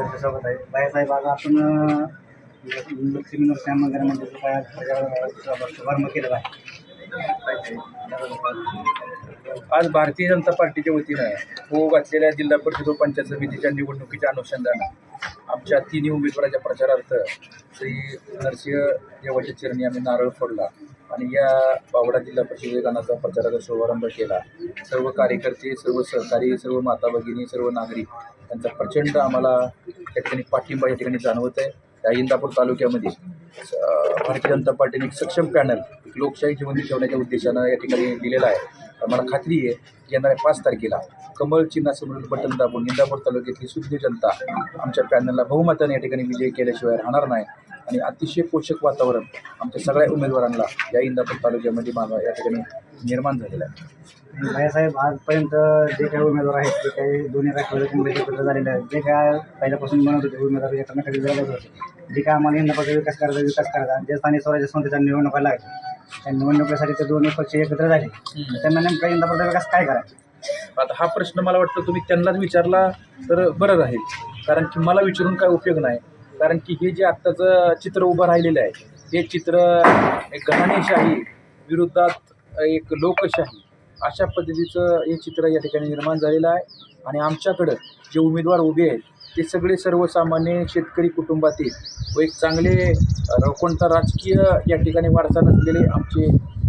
आपलं आहे. बायासाहेब आज आपण लक्ष्मी नरसिंह मंदिरामध्ये जो शुभारंभ केलेला आहे. आज भारतीय जनता पार्टीच्या वतीनं हो घातलेल्या जिल्हा परिषद व पंचायत समितीच्या निवडणुकीच्या अनुषंगानं आमच्या तिन्ही उमेदवाराच्या प्रचारार्थ श्री नरसिंह देवाच्या चरणी आम्ही नारळ फोडला आणि या बावडा जिल्हा परिषद विधानाचा प्रचाराचा शुभारंभ केला. सर्व कार्यकर्ते सर्व सहकारी सर्व माता भगिनी सर्व नागरिक त्यांचा प्रचंड आम्हाला या ठिकाणी पाठिंबा या ठिकाणी जाणवत आहे. या इंदापूर तालुक्यामध्ये भारतीय जनता पार्टीने एक सक्षम पॅनल एक लोकशाही जिवंत ठेवण्याच्या उद्देशानं या ठिकाणी दिलेला आहे. मला खात्री आहे की येणाऱ्या पाच तारखेला कमळ चिन्हासमोरील बटन दाबून इंदापूर तालुक्यातली शुद्ध जनता आमच्या पॅनलला बहुमताने या ठिकाणी विजय केल्याशिवाय राहणार नाही आणि अतिशय पोषक वातावरण आमच्या सगळ्या उमेदवारांना या इंदापूर तालुक्यामध्ये माझा या ठिकाणी निर्माण झालेलं आहे. बाळासाहेब आजपर्यंत जे काही उमेदवार आहेत ते काही दोन्ही राष्ट्रवादी एकत्र झालेले आहेत जे काय पहिल्यापासून म्हणत होते उमेदवार एकमेकांकडे जायला होते जे काय आम्हाला इंदापूरचा विकास करायचा विकास करायचा जे स्थानिक स्वराज्य संस्थेच्या निवडणुका लागल्या त्या निवडणुकीसाठी ते दोन्ही पक्ष एकत्र झाले. त्यांना नेमका इंदापूरचा विकास काय करायचा? आता हा प्रश्न मला वाटतं तुम्ही त्यांनाच विचारला तर बरं राहील. कारण की मला विचारून काय उपयोग नाही. कारण की हे जे आत्ताचं चित्र उभं राहिलेलं आहे हे चित्र एक घराणेशाही विरुद्धात एक लोकशाही अशा पद्धतीचं हे चित्र या ठिकाणी निर्माण झालेलं आहे. आणि आमच्याकडं जे उमेदवार उभे आहेत ते सगळे सर्वसामान्य शेतकरी कुटुंबातील व एक चांगले कोणता राजकीय या ठिकाणी वारसा नसलेले आमचे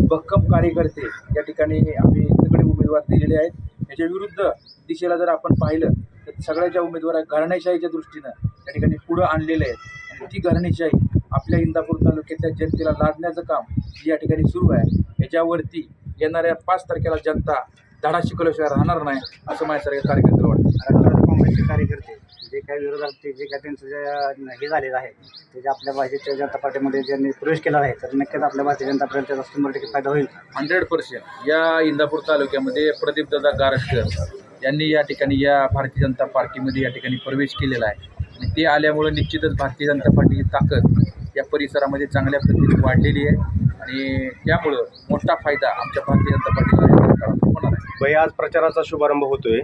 भक्कम कार्यकर्ते या ठिकाणी आम्ही सगळे उमेदवार दिलेले आहेत. याच्या विरुद्ध दिशेला जर आपण पाहिलं तर सगळ्या ज्या उमेदवार घराणेशाहीच्या दृष्टीनं या ठिकाणी पुढं आणलेले आहेत. आणि ती घराणेशाही आपल्या इंदापूर तालुक्यातल्या जनतेला लादण्याचं काम या ठिकाणी सुरू आहे. याच्यावरती येणाऱ्या पाच तारखेला जनता धडा शिकवल्याशिवाय राहणार नाही असं माझ्यासारख्या कार्यकर्त्याला वाटतं राष्ट्रवादी काँग्रेसचे कार्यकर्ते जे काही विरोधात ते जे काही त्यांचं जे हे झालेलं आहे ते जे आपल्या भारतीय जनता पार्टीमध्ये ज्यांनी प्रवेश केला आहे तर नक्कीच आपल्या भारतीय जनता पार्टीचा त्याचा शंभर टक्के फायदा होईल. Hundred percent. या इंदापूर तालुक्यामध्ये प्रदीपदादा गारटकर यांनी या ठिकाणी या भारतीय जनता पार्टीमध्ये या ठिकाणी प्रवेश केलेला आहे. आणि ते आल्यामुळं निश्चितच भारतीय जनता पार्टीची ताकद या परिसरामध्ये चांगल्या पद्धतीने वाढलेली आहे. आणि त्यामुळं मोठा फायदा आमच्या भारतीय जनता पार्टीला होणार आहे. भाई आज प्रचाराचा शुभारंभ होतोय.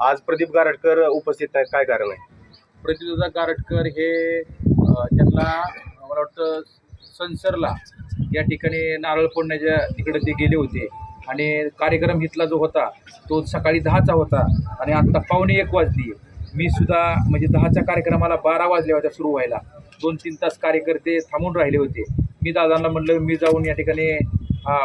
आज प्रदीप गारटकर उपस्थित नाहीत. काय कारण आहे? प्रदीपदादा गारटकर हे अ, त्यांना मला वाटतं सनसरला या ठिकाणी नारळ फोडण्याच्या तिकडे ते गेले होते. आणि कार्यक्रम इथला जो होता तो सकाळी दहाचा होता आणि आत्ता पावणे एक वाजली. मी सुद्धा म्हणजे दहाच्या कार्यक्रमाला बारा वाजल्या होत्या सुरू व्हायला. दोन तीन तास कार्यकर्ते थांबून राहिले होते. मी दादांना म्हटलं मी जाऊन या ठिकाणी हा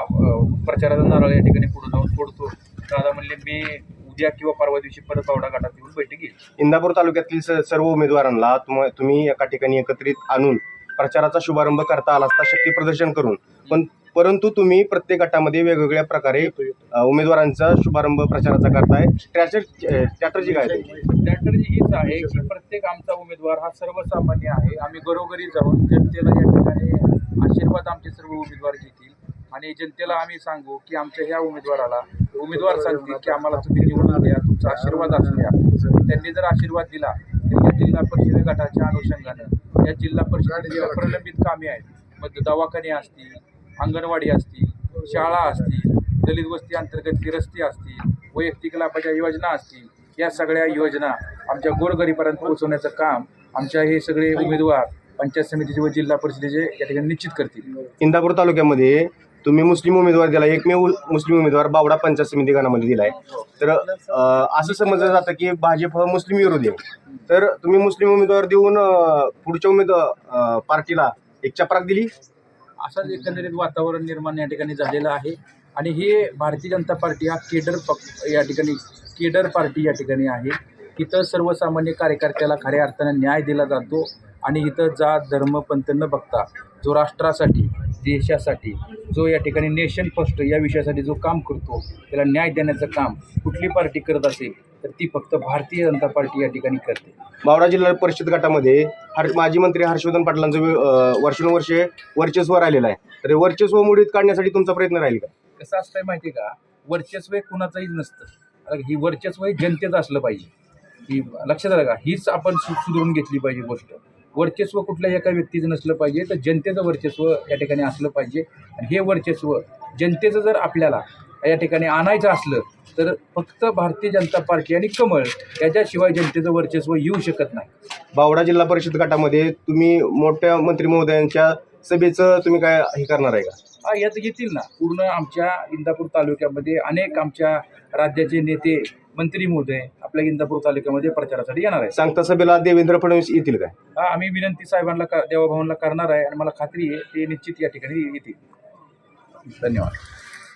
प्रचाराचा नारळ या ठिकाणी पुढे जाऊन फोडतो दादा म्हणले मी उद्या किंवा परवा दिवशी परत बावडा घाटात येऊन बैठक घेईल. इंदापूर तालुक्यातील सर्व उमेदवारांना तुम तुम्ही एका ठिकाणी एकत्रित आणून प्रचाराचा शुभारंभ करता आला असता शक्ती प्रदर्शन करून. पण परंतु तुम्ही प्रत्येक गटामध्ये वेगवेगळ्या प्रकारे उमेदवारांचा शुभारंभ प्रचाराचा करताय. स्ट्रॅटजी काय? स्ट्रॅटर्जी हीच आहे की प्रत्येक आमचा उमेदवार हा सर्वसामान्य आहे. आम्ही घरोघरी जाऊन जनतेला या ठिकाणी आशीर्वाद आमचे सर्व उमेदवार घेतील. आणि जनतेला आम्ही सांगू की आमच्या ह्या उमेदवाराला उमेदवार सांगतील की आम्हाला तुम्ही निवडून द्या तुमचा आशीर्वाद असू द्या. त्यांनी जर आशीर्वाद दिला तर या जिल्हा परिषद गटाच्या अनुषंगानं या जिल्हा परिषदेच्या प्रलंबित कामे आहेत मग दवाखाने असतील अंगणवाडी असतील शाळा असतील दलित वस्ती अंतर्गत रस्ते असतील वैयक्तिक लाभाच्या योजना असतील या सगळ्या योजना आमच्या गोरगरीपर्यंत पोहोचवण्याचं काम आमच्या हे सगळे उमेदवार पंचायत समितीचे व जिल्हा परिषदेचे या ठिकाणी निश्चित करतील. इंदापूर तालुक्यामध्ये तुम्ही मुस्लिम उमेदवार दिला एकमेव मुस्लिम उमेदवार बावडा पंचायत समिती गणामध्ये दिलाय. तर अ, असं समजलं जातं की भाजप हा मुस्लिम विरोधी आहे. तर तुम्ही मुस्लिम उमेदवार देऊन अ, पुढच्या उमेदवार अ, पार्टीला एक चपराक दिली? असंच एकंदरीत वातावरण निर्माण या ठिकाणी झालेलं आहे. आणि हे भारतीय जनता पार्टी हा केडर पक्ष या ठिकाणी केडर पार्टी या ठिकाणी आहे. इथं सर्वसामान्य कार्यकर्त्याला खऱ्या अर्थानं न्याय दिला जातो. आणि इथं जात धर्म पंथ न बघता जो राष्ट्रासाठी देशासाठी जो या ठिकाणी नेशन फर्स्ट या विषयासाठी जो काम करतो त्याला न्याय देण्याचं काम कुठली पार्टी करत असेल तर ती फक्त भारतीय जनता पार्टी या ठिकाणी करते. बावडा जिल्हा परिषद गटामध्ये हर माजी मंत्री हर्षवर्धन पाटलांचं वर्षानुवर्षे वर्चस्व राहिलेलं आहे. तर वर्चस्व मुडीत काढण्यासाठी तुमचा प्रयत्न राहील का? कसं असतंय माहिती आहे का? वर्चस्व हे कुणाचंही नसतं. ही वर्चस्व हे जनतेचं असलं पाहिजे. ही लक्षात आलं का? हीच आपण सुधारून घेतली पाहिजे गोष्ट. वर्चस्व कुठल्या एका व्यक्तीचं नसलं पाहिजे तर जनतेचं वर्चस्व या ठिकाणी असलं पाहिजे. आणि हे वर्चस्व जनतेचं जर आपल्याला या ठिकाणी आणायचं असलं तर फक्त भारतीय जनता पार्टी आणि कमळ याच्याशिवाय जनतेचं वर्चस्व येऊ शकत नाही. बावडा जिल्हा परिषद गटामध्ये तुम्ही मोठ्या मंत्री महोदयांच्या सभेचं तुम्ही काय हे करणार आहे का? हा यात येतील ना. पूर्ण आमच्या इंदापूर तालुक्यामध्ये अनेक आमच्या राज्याचे नेते मंत्री महोदय आपल्या इंदापूर तालुक्यामध्ये प्रचारासाठी येणार आहेत. सांगता सभेला देवेंद्र फडणवीस येतील काय? हा आम्ही विनंती साहेबांना का देवाभावांना करणार आहे आणि मला खात्री आहे ते निश्चित या ठिकाणी येतील. धन्यवाद.